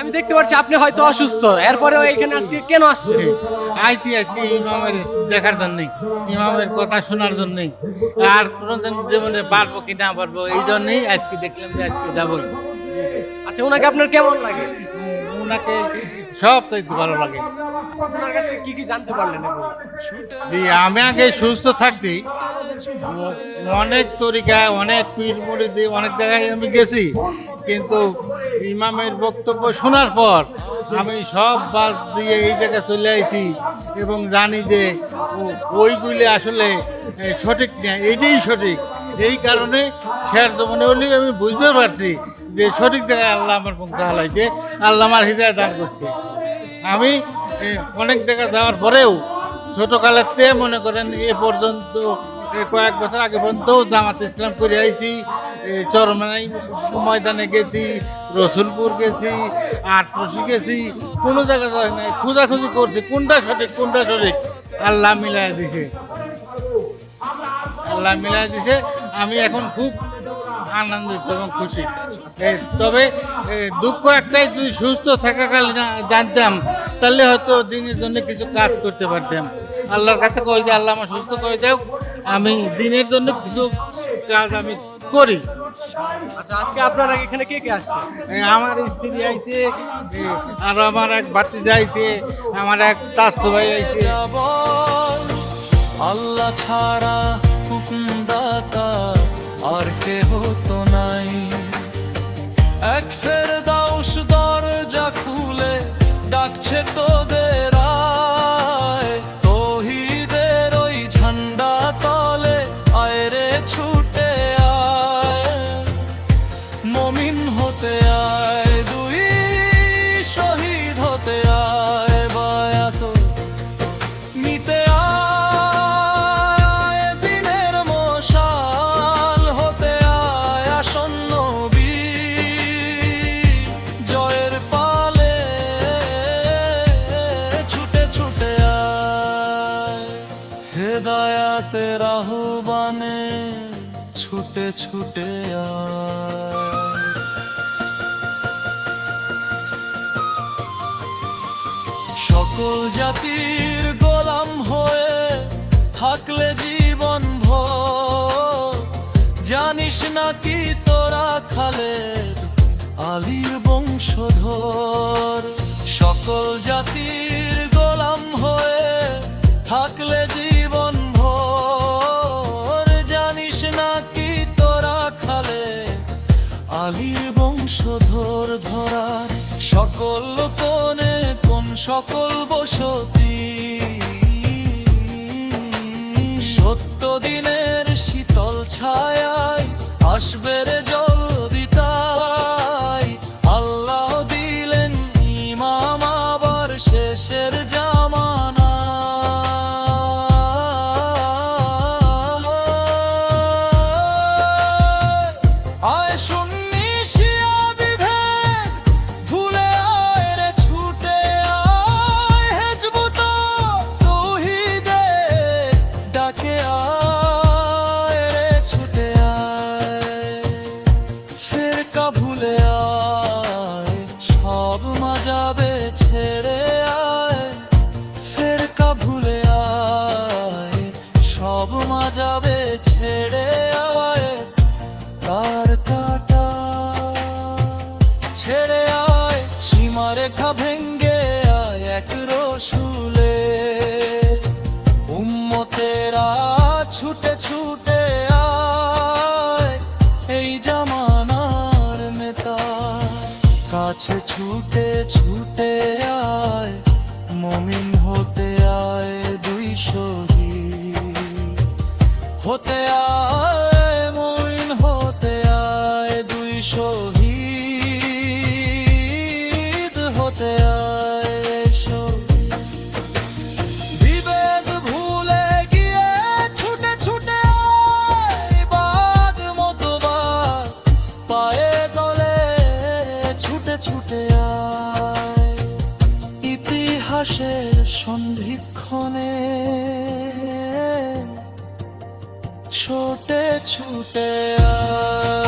আমি দেখতে পাচ্ছি আপনি হয়তো অসুস্থ। এরপরেও এখানে আজকে কেন আসছে আইছি আজকে ইমামের দেখার জন্যই ইমামের কথা শোনার জন্যই। আর কোনোদিন জীবনে পারব কি না পারব এই জন্যেই আজকে দেখলাম যে আজকে যাবই। আচ্ছা ওনাকে আপনার কেমন লাগে? ওনাকে সব তো একটু ভালো লাগে। আপনার কাছে কি কি জানতে পারলেন এবং আমি আগে সুস্থ থাকতেই অনেক তরিকায় অনেক পীর মুড়িদি অনেক জায়গায় আমি গেছি। কিন্তু ইমামের বক্তব্য শোনার পর আমি সব বাদ দিয়ে এই জায়গায় চলে আইছি এবং জানি যে ওইগুলি আসলে সঠিক না এইটাই সঠিক। এই কারণে শেয়ার জমানে হলে আমি বুঝতে পারছি যে সঠিক জায়গায় আল্লাহ আমার পঙ্কা হালাইছে আল্লাহ আমার হৃদয় দান করছে। আমি অনেক জায়গা যাওয়ার পরেও ছোটকালের তে মনে করেন এ পর্যন্ত কয়েক বছর আগে পর্যন্ত জামাত ইসলাম করে আইছি চরমানাই ময়দানে গেছি, রসুলপুর গেছি, আটরসি গেছি, কোনো জায়গা যায় নাই, খোঁজাখুঁজি করছি, কোনটা সঠিক কোনটা সঠিক, আল্লাহ মিলাই দিছে। আল্লাহ মিলাই দিছে, আমি এখন খুব আনন্দিত এবং খুশি। তবে দুঃখ একটাই তুই সুস্থ থাকাকালীন জানতাম তাহলে হয়তো দিনের জন্য কিছু কাজ করতে পারতাম। আল্লাহর কাছে কই যে আল্লাহ আমার সুস্থ করে দাও আমি দিনের জন্য কিছু কাজ আমি করি। আচ্ছা আজকে আপনারা এখানে কে কে আসছে? আমার স্ত্রী আইছে আর আমার এক বাতি যাইছে আমার এক চাস্তো ভাই আইছে। আল্লাহ ছাড়া আর কেহ তো নাই। এক ফের দাউস দরজা খুলে ডাকছে তোদের আয়। তহিদের ওই ঝান্ডা তলে আয়রে ছুটে হেদায়াতের আহ্বানে ছুটে ছুটে সকল জাতির গোলাম হয়ে থাকলে জীবন ভর। জানিস নাকি তোরা খালের আলীর বংশধর। সকল জাতির বংশধর ধরার সকল কোণে কোন সকল বসতি? সত্য সব মাজাবে ছেড়ে আয়, তার কাটা। ছেড়ে আয় সীমারেখা ভেঙ্গে আয় এক রসুলে। উম্মতেরা ছুটে ছুটে আয়, এই জামানার নেতা। কাছে ছুটে ছুটে আয়, মমিন হতে আয় দুই শহীদ হতে আয় মইন হতে আয়, দুই শহীদ হতে আয় ভুলে ছুটে ছুটে বাদ মতবাদ পায়ে দলে ছুটে ছুটে আয়। ইতিহাসের সন্ধিক্ষণে ছোটে ছুটে আ